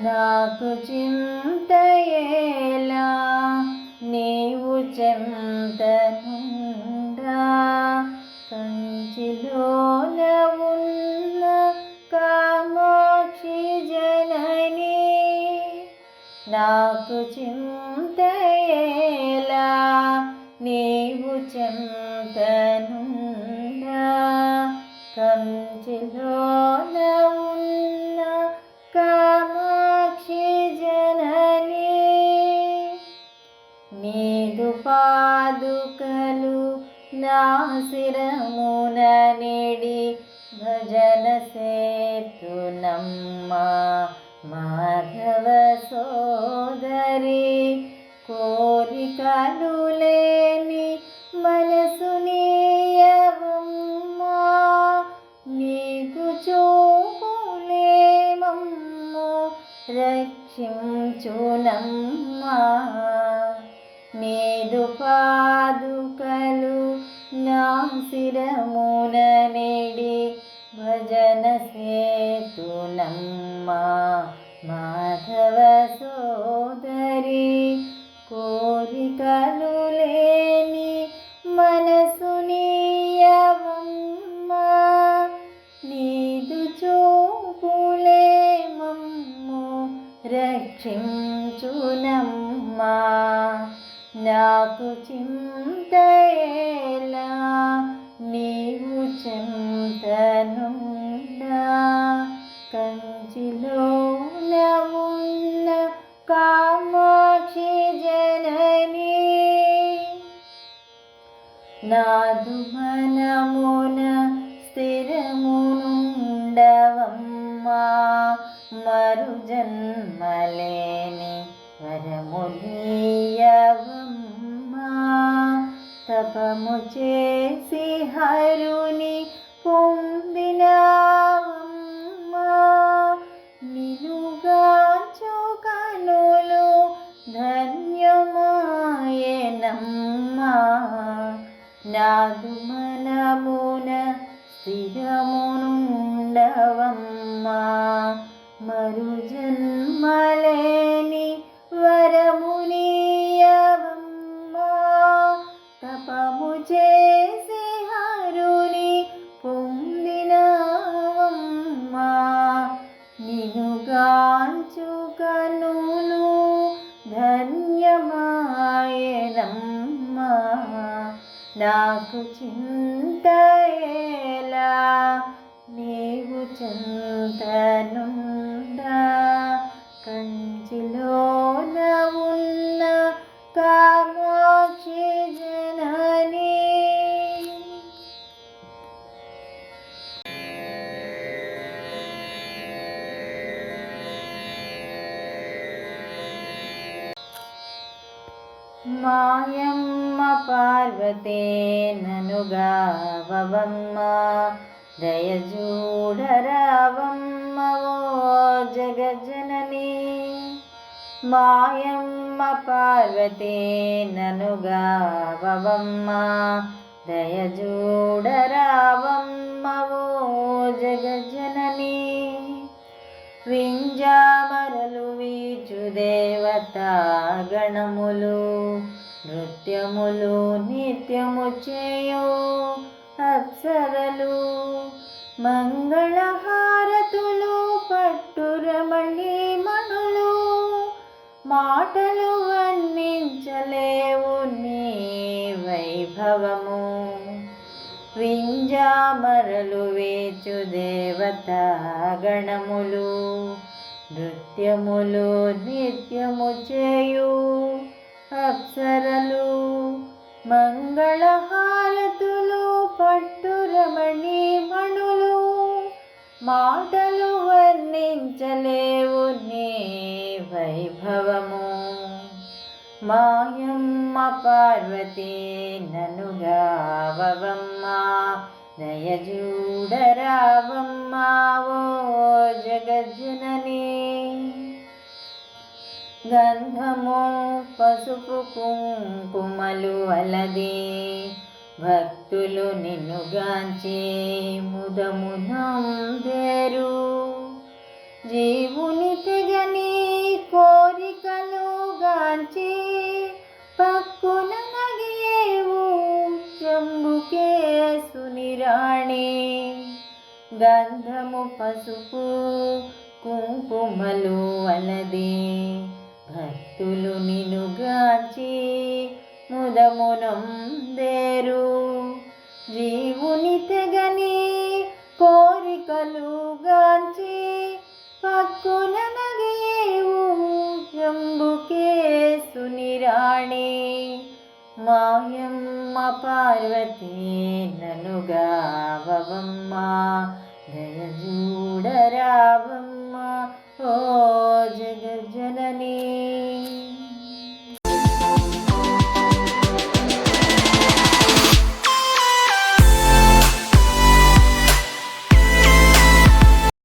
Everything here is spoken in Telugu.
నాకు చింతయేలా నీవు చెంతనుండా కంచిలోన ఉన్న కామాక్షి జనని నాకు చింతయేలా నీవు చెంతనుండా కంచిలోన శిరమున నిడి భజన సేతు నమ్మ మాధవ సోదరి కోరికలు లేని మనసు నీయవమ్మా నీకు చూపులేమమ్ము రక్షించునమ్మా నీదు పాదుకలు నా శిరమున నెడి భజన సేతునమ్మా మాధవ సోదరి కోరికలు లేని మనసు నీయవమ్మా నీదు చూపులే మమ్ము రక్షించునమ్మా నాకు చింతయేలా నీవు చింతనుండా కంచిలోన ఉన్న కామాక్షి జనని నాదు తపము చేసి హరుని పొందినవమ్మా. నిలుగాచు కనులు ధన్యమాయనమ్మా. నాదు మనమున స్థిరమునుండవం నాకు మాయమ్మ పార్వతే ననుగావమ్మ దయజూడరావమ్మ ఓ జగజనని మాయమ్మ పార్వతే ననుగావమ్మ దయజూడరావమ్మ ఓ జగజననీ దేవతాగణములు గణములు నృత్యములు నిత్యము చేయు అప్సరలు. మంగళహారతులు పట్టురమణి మణులు మాటలు వర్ణించలేవు నీ వైభవము. వింజామరలు వేచు దేవతా గణములు నృత్యములు నిత్యము చేయు. అప్సరలు మంగళహారతులు పట్టురమణి మణులు మాటలు వర్ణించలేవు నీ వైభవము. మాయమ్మ పార్వతి ననుగావమ్మ దయజూడరావమ్మ ఓ జగజ్జననీ. గంధము పసుపు కుంకుమలు అలది. భక్తులు నిన్ను నిన్నుగాంచి ముదమునందేరు జీవుని తెగని కోరికలు గాంచి పక్కున నగియేవు జంబుకేశునిరాణి గంధము పసుపు కుంకుమలు అలదే. భక్తులు నినుగాంచి ముదమునందేరు. జీవుని తెగని కోరికలు గాంచి పక్కున నగేవు జంబుకేసుని రాణి మాయమ్మ పార్వతీ ననుగావమ్మ దయజూడరావమ్మ ఓ జగజ